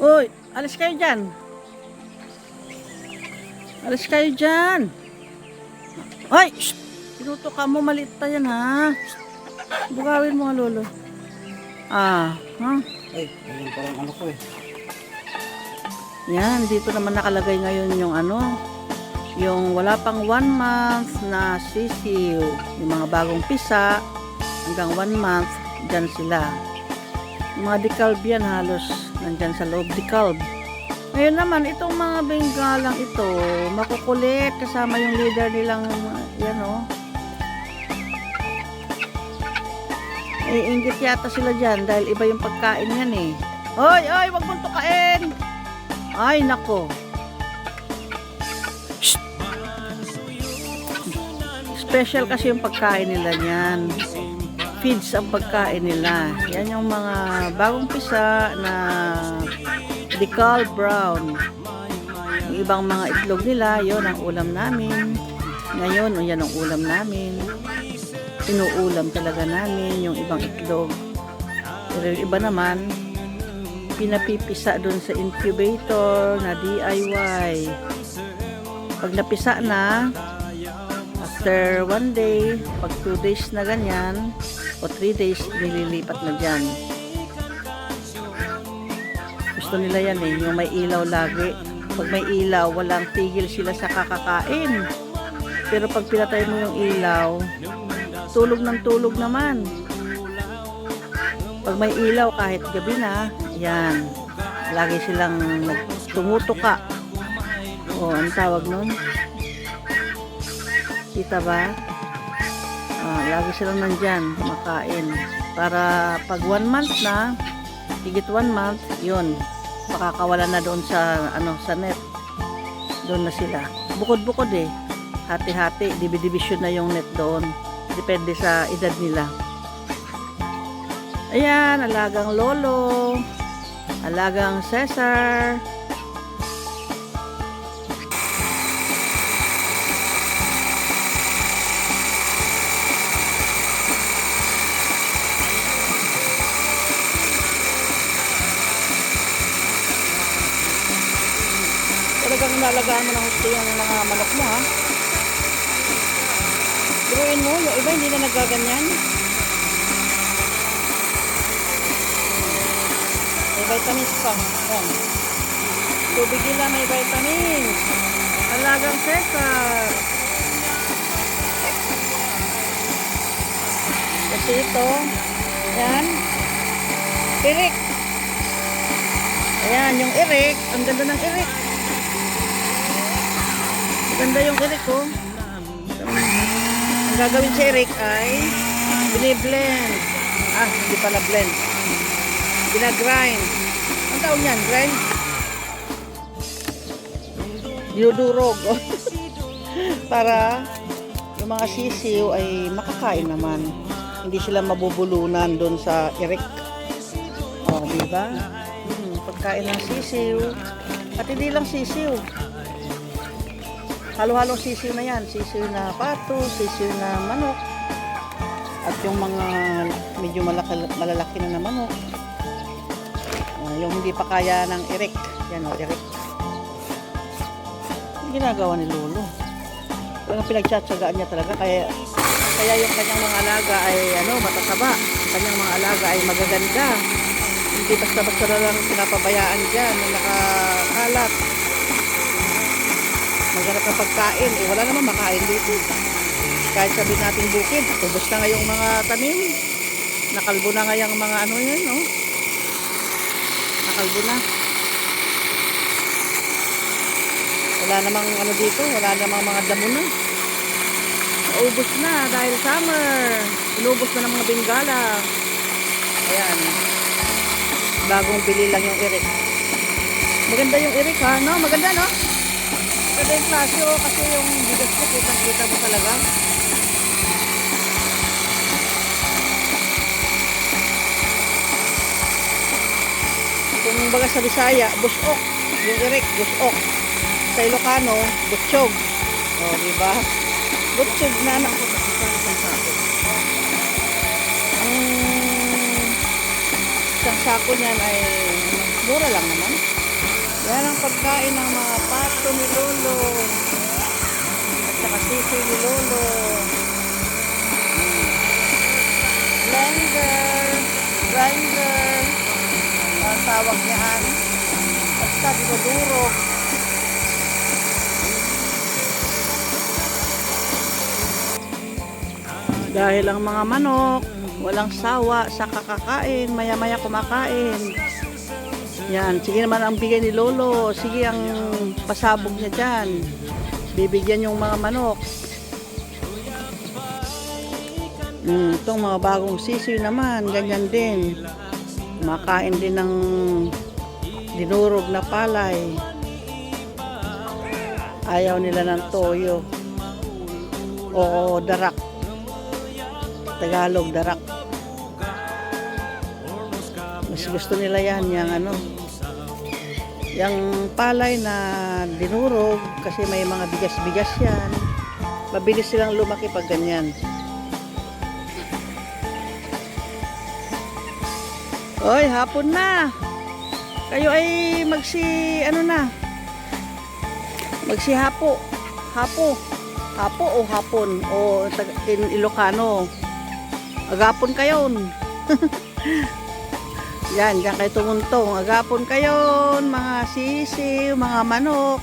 Uy, alis kayo dyan. Alis kayo dyan. Ay! Shh! Pinuto ka mo, maliit pa yan ha. Bugawin mo nga lolo. Ah, ha? Ay, ayun parang ano ko eh. Yan, dito naman nakalagay ngayon yung ano, yung wala pang one month na sisiw. Yung mga bagong pisa, hanggang one month, dyan sila. Mga decalb yan halos nandyan sa loob decalb. Ngayon naman, itong mga benggalang ito, makukulit kasama yung leader nilang, yan o. Iingit yata sila dyan dahil iba yung pagkain yan eh. Hoy, hoy, wag mong tukain! Ay, nako. Shh! Special kasi yung pagkain nila niyan. Feeds ang pagkain nila. Yan yung mga bagong pisa na decal brown. Yung ibang mga itlog nila, yon ang ulam namin. Ngayon, o yan ang ulam namin. Inuulam talaga namin yung ibang itlog. Pero yung iba naman, pinapipisa doon sa incubator na DIY. Pag napisa na, after one day, pag two days na ganyan, o three days, nililipat na dyan. Gusto nila yan eh, yung may ilaw lagi. Pag may ilaw, walang tigil sila sa kakakain. Pero pag pinatay mo yung ilaw, tulog ng tulog naman. Pag may ilaw kahit gabi na, yan. Lagi silang tumutuka. O, ang tawag nun? Kita ba? Ah, lagi silang nandyan, kumakain. Para pag one month na, higit one month, yun. Makakawala na doon sa, ano, sa net. Doon na sila. Bukod-bukod eh. Hati-hati, division na yung net doon. Depende sa edad nila. Ayan, alagang lolo. Alagang Cesar. Talagang nalagaan mo ng gusto yung mga manok mo, ha? Biruin mo, yung iba hindi na nagaganyan. May vitamins pa. Yan. Tubig nila may vitamins. Alagang Cesar. Kasi ito, yan, irik. Ayan, yung irik, ang ganda ng irik. Ganda yung irik, oh. Ang gagawin sa irik ay biniblend. Ah, hindi pala blend. Ginagrind. Ang tawag niyan? Grind? Dinudurog. oh. Para yung mga sisiw ay makakain naman. Hindi sila mabubulunan doon sa irik. Oh, di ba? Hmm, pagkain ng sisiw. At hindi lang sisiw. Halo-halong sisiw na yan. Sisiw na pato, sisiw na manok. At yung mga medyo malaki, malalaki na na manok. Ah, yung hindi pa kaya ng irik. Yan o, irik. Yung ginagawa ni Lolo. Talagang pinagtsatsagaan niya talaga. Kaya, kaya yung kanyang mga alaga ay ano, matataba. Kanyang mga alaga ay magaganda. Hindi basta-basta lang pinapabayaan dyan na nakakalat. Maghanap ng pagkain. Eh, wala naman makain dito. Kahit sabihin natin bukid, ubos na nga yung mga tanim. Nakalbo na nga yung mga ano yun, no? Nakalbo na. Wala namang ano dito, wala namang mga damo na. Naubos na dahil summer. Inubos na ng mga bingala. Ayan. Bagong bili lang yung irik. Maganda yung irik ha, no? Maganda, no? Maganda yung klase, oh, kasi yung bigas ko, kitang-kita mo talaga. Kung baga sa Bisaya, busok. Yung irik, busok. Sa Ilocano, butchog. O, oh, di ba? Butchog na na. Ang isang sako niyan ay mura lang naman. Yan ang pagkain ng mga pato ni Lolo. At saka sisi ni Lolo. Blender. Grinder. Ang tawag niyan. Basta dinudurog. Dahil ang mga manok, walang sawa sa kakakain, maya-maya kumakain. Yan, sige naman ang bigay ni Lolo. Sige ang pasabog niya dyan. Bibigyan yung mga manok. Mm, itong mga bagong sisiw naman, ganyan din. Kumakain din ng dinurog na palay. Ayaw nila ng toyo. O darak. Tagalog, darak. Gusto nila yan, yung ano, yung palay na dinurog kasi may mga bigas-bigas yan. Mabilis silang lumaki pag ganyan. Oy, hapon na. Kayo ay magsi ano na? Magsi hapo. Hapo. Hapo o hapon o in Ilocano. Agapon kayon. Yan, diyan kayo tumuntong. Agapon kayon, mga sisiw, mga manok.